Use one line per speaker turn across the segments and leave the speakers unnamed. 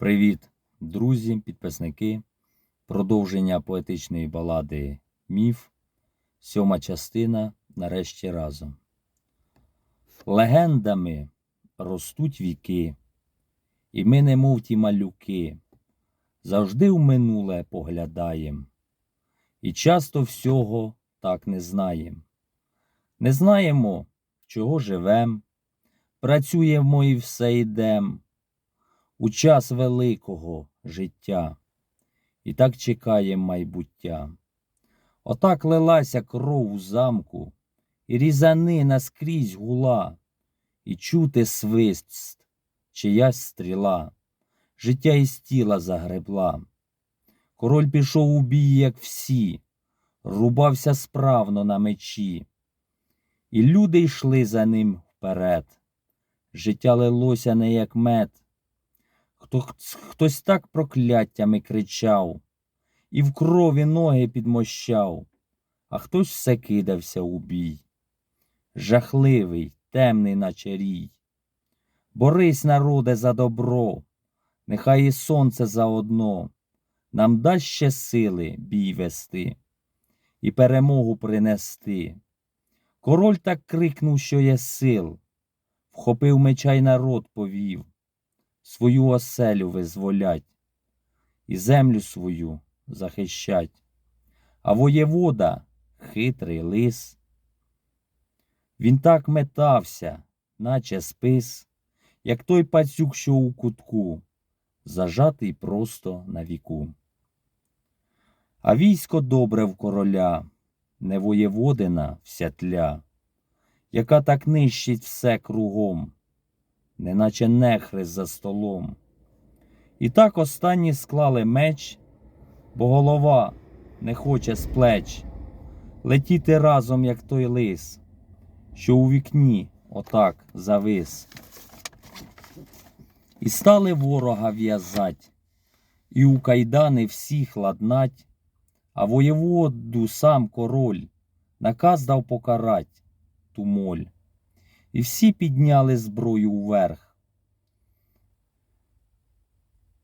Привіт, друзі, підписники. Продовження поетичної балади Міф. Сьома частина нарешті разом. Легендами ростуть віки, і ми, немов ті малюки, завжди в минуле поглядаєм, і часто всього так не знаєм. Не знаємо, чого живем, працюємо і все йдем у час великого життя, і так чекаєм майбуття. Отак лилася кров у замку, і різанина скрізь гула, і чути свист, чиясь стріла, життя із тіла загребла. Король пішов у бій, як всі, рубався справно на мечі, і люди йшли за ним вперед. Життя лилося не як мед. Хто, хтось так прокляттями кричав, і в крові ноги підмощав, а хтось все кидався у бій. Жахливий, темний, наче рій. Борись, народе, за добро, нехай і сонце заодно нам дасть ще сили бій вести і перемогу принести. Король так крикнув, що є сил, вхопив меча й народ повів свою оселю визволять і землю свою захищать. А воєвода хитрий лис. Він так метався, наче спис, як той пацюк, що у кутку, зажатий просто на віку. А військо добре в короля, не воєводина вся тля, яка так нищить все кругом неначе нехри за столом. І так останні склали меч, бо голова не хоче з плеч летіти разом, як той лис, що у вікні отак завис. І стали ворога в'язать, і у кайдани всіх ладнать, а воєводу сам король наказ дав покарать ту моль і всі підняли зброю вверх.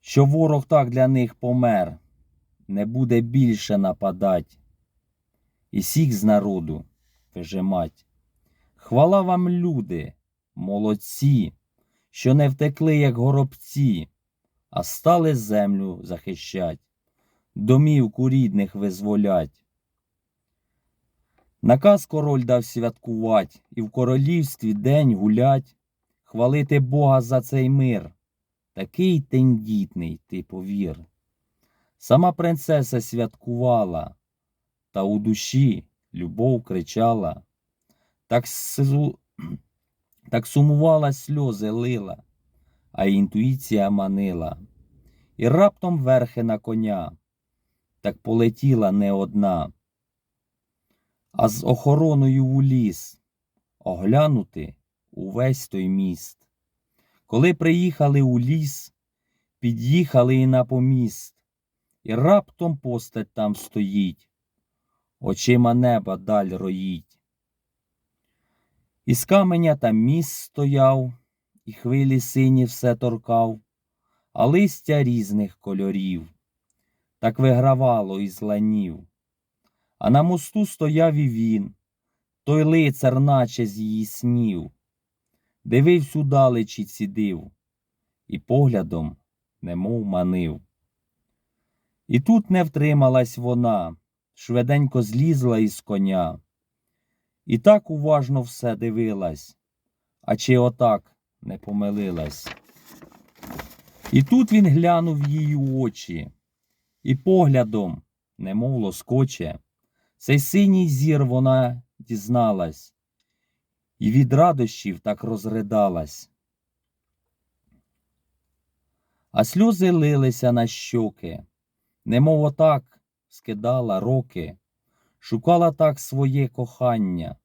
Що ворог так для них помер, не буде більше нападать, і сіх з народу вижимать. Хвала вам, люди, молодці, що не втекли, як горобці, а стали землю захищать, домівку рідних визволять. Наказ король дав святкувать, і в королівстві день гулять, хвалити Бога за цей мир. Такий тендітний, ти повір. Сама принцеса святкувала, та у душі любов кричала, так, су... так сумувала сльози лила, а інтуїція манила, і раптом верхи на коня, так полетіла не одна а з охороною у ліс, оглянути увесь той міст. Коли приїхали у ліс, під'їхали і на поміст, і раптом постать там стоїть, очима неба даль роїть. Із каменя там міст стояв, і хвилі сині все торкав, а листя різних кольорів, так вигравало із ланів. А на мосту стояв і він, той лицар, наче з її снів, дивився удалечі цідив, і поглядом немов манив. І тут не втрималась вона, швиденько злізла із коня, і так уважно все дивилась, а чи отак не помилилась. І тут він глянув її очі, і поглядом, немов лоскоче, цей синій зір вона дізналась, і від радощів так розридалась. А сльози лилися на щоки, немов отак скидала роки, шукала так своє кохання,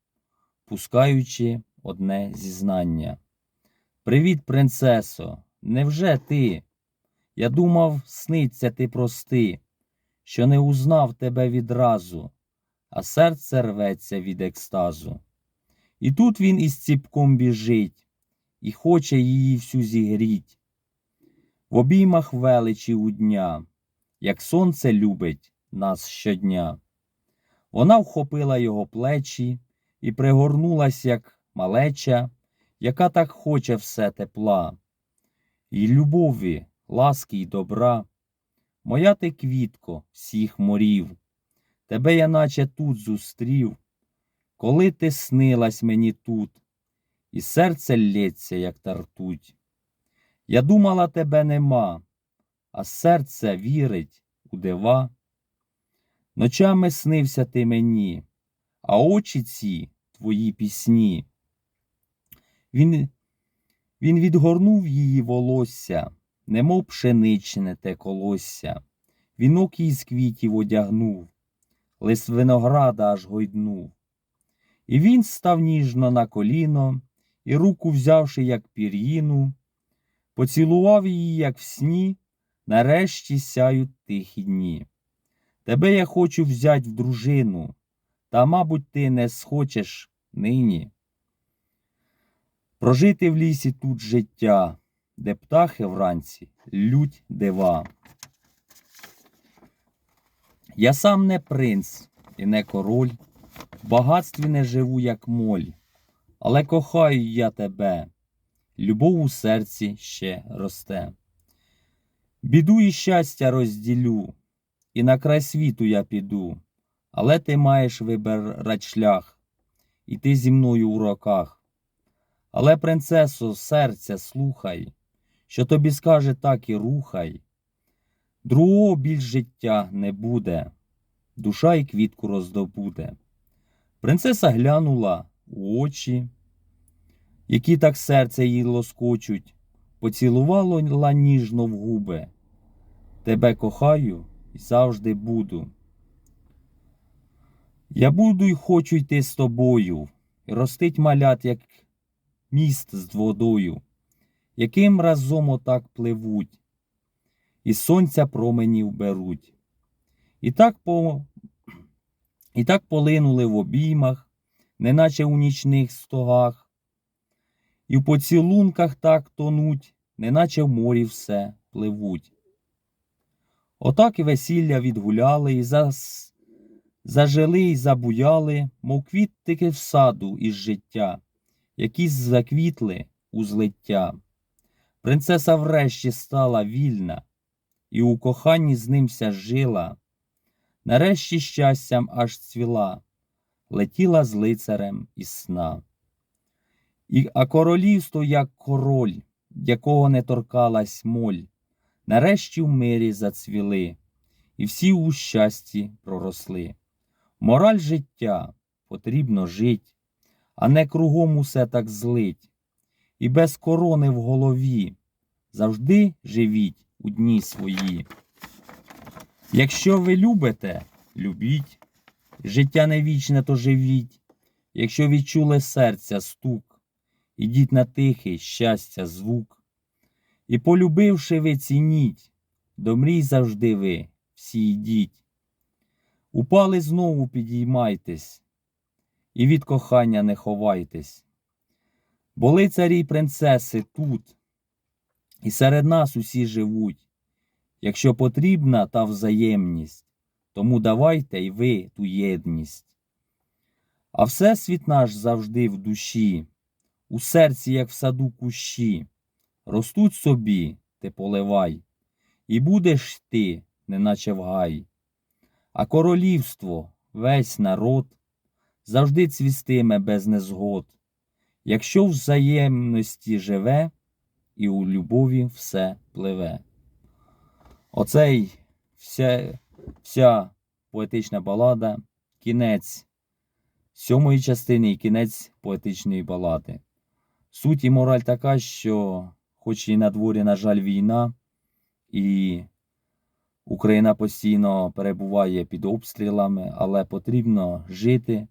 пускаючи одне зізнання. Привіт, принцесо, невже ти? Я думав, сниться ти прости, що не узнав тебе відразу а серце рветься від екстазу. І тут він із ціпком біжить і хоче її всю зігріть. в обіймах величі у дня, як сонце любить нас щодня. Вона вхопила його плечі і пригорнулась, як малеча, яка так хоче все тепла, І любові, ласки й добра. Моя ти квітко всіх морів, тебе я наче тут зустрів, коли ти снилась мені тут, і серце лється, як тартуть. Я думала, тебе нема, а серце вірить у дива. Ночами снився ти мені, а очі ці твої пісні. Він, він відгорнув її волосся, немов пшеничне те колосся, вінок їй з квітів одягнув, лист винограда аж гойднув. І він став ніжно на коліно, і руку взявши, як пір'їну, поцілував її, як в сні, нарешті сяють тихі дні. Тебе я хочу взять в дружину, та, мабуть, ти не схочеш нині. Прожити в лісі тут життя, де птахи вранці лють дива. Я сам не принц і не король, в багатстві не живу, як моль, але кохаю я тебе, любов у серці ще росте. Біду і щастя розділю, і на край світу я піду, але ти маєш вибирать шлях, і ти зі мною у роках. Але, принцесо, серця слухай, що тобі скаже, так і рухай. Другого більш життя не буде, душа й квітку роздобуде. Принцеса глянула у очі, які так серце їй лоскочуть, поцілувала ніжно в губи. Тебе кохаю і завжди буду. Я буду й хочу йти з тобою, ростить малят, як міст з водою, яким разом отак пливуть, і сонця променів беруть. І так по... І так полинули в обіймах, неначе у нічних стогах, і в поцілунках так тонуть, неначе в морі все пливуть. Отак і весілля відгуляли, і зас... зажили, і забуяли, мов квіттики в саду із життя, які заквітли у злиття. Принцеса врешті стала вільна, і у коханні з ним ся жила. Нарешті щастям аж цвіла, летіла з лицарем із сна. І, а королівство, як король, якого не торкалась моль, нарешті в мирі зацвіли, і всі у щасті проросли. Мораль життя потрібно жить, а не кругом усе так злить, і без корони в голові завжди живіть у дні свої. Якщо ви любите, любіть, життя не вічне, то живіть. Якщо відчули серця стук, ідіть на тихий щастя звук. І полюбивши ви цініть, до мрій завжди ви всі йдіть. Упали знову підіймайтесь, і від кохання не ховайтесь. Бо лицарі принцеси тут, і серед нас усі живуть. Якщо потрібна та взаємність, тому давайте й ви ту єдність. А всесвіт наш завжди в душі, у серці, як в саду кущі, ростуть собі, ти поливай, і будеш ти, неначе в гай. А королівство, весь народ, завжди цвістиме без незгод, якщо взаємності живе і у любові все пливе. Оцей вся, вся поетична балада, кінець сьомої частини і кінець поетичної балади. Суть і мораль така, що, хоч і на дворі, на жаль, війна, і Україна постійно перебуває під обстрілами, але потрібно жити,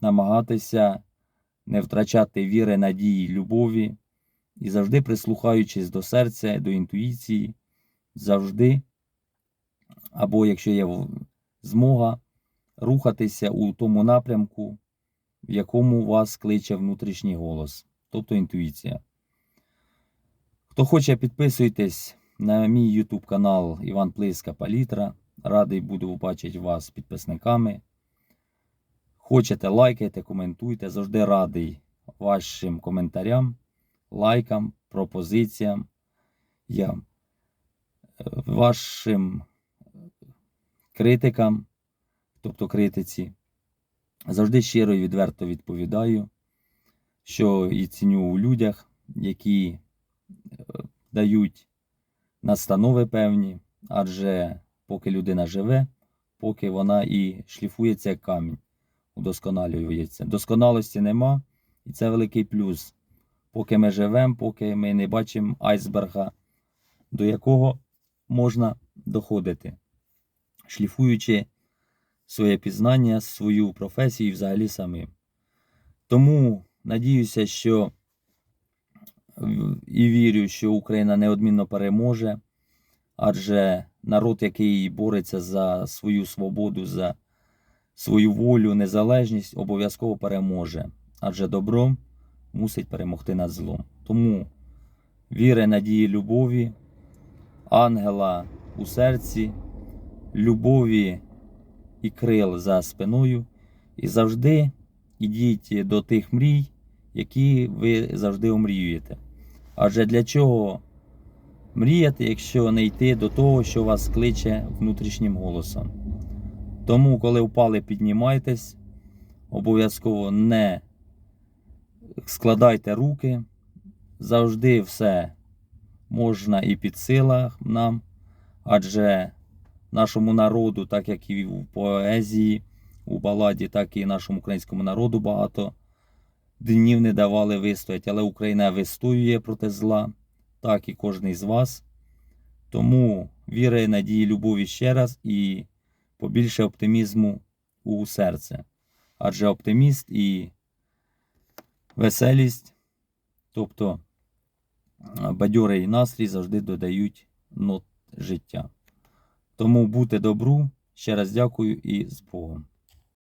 намагатися не втрачати віри, надії, любові і завжди прислухаючись до серця, до інтуїції завжди, або якщо є змога, рухатися у тому напрямку, в якому вас кличе внутрішній голос, тобто інтуїція. Хто хоче, підписуйтесь на мій YouTube канал Іван Плиска Палітра. Радий буду бачити вас підписниками. Хочете, лайкайте, коментуйте. Завжди радий вашим коментарям, лайкам, пропозиціям, я, е, вашим критикам, тобто критиці. Завжди щиро і відверто відповідаю, що і ціню у людях, які е, дають настанови певні, адже поки людина живе, поки вона і шліфується як камінь, удосконалюється. Досконалості нема, і це великий плюс. Поки ми живемо, поки ми не бачимо айсберга, до якого можна доходити, шліфуючи своє пізнання, свою професію взагалі самим. Тому надіюся, що і вірю, що Україна неодмінно переможе, адже народ, який бореться за свою свободу, за свою волю, незалежність, обов'язково переможе. Адже добро мусить перемогти над злом. Тому віри, надії, любові, ангела у серці, любові і крил за спиною, і завжди ідіть до тих мрій, які ви завжди омріюєте. Адже для чого мріяти, якщо не йти до того, що вас кличе внутрішнім голосом? Тому, коли впали, піднімайтесь, обов'язково не складайте руки, завжди все можна і під силах нам, адже нашому народу, так як і в поезії, у баладі, так і нашому українському народу багато днів не давали вистояти, але Україна вистоює проти зла, так і кожен з вас. Тому віри, надії, любові ще раз і побільше оптимізму у серце. Адже оптиміст і веселість, тобто е, бадьорий настрій завжди додають нот життя. Тому бути добру. Ще раз дякую і з Богом.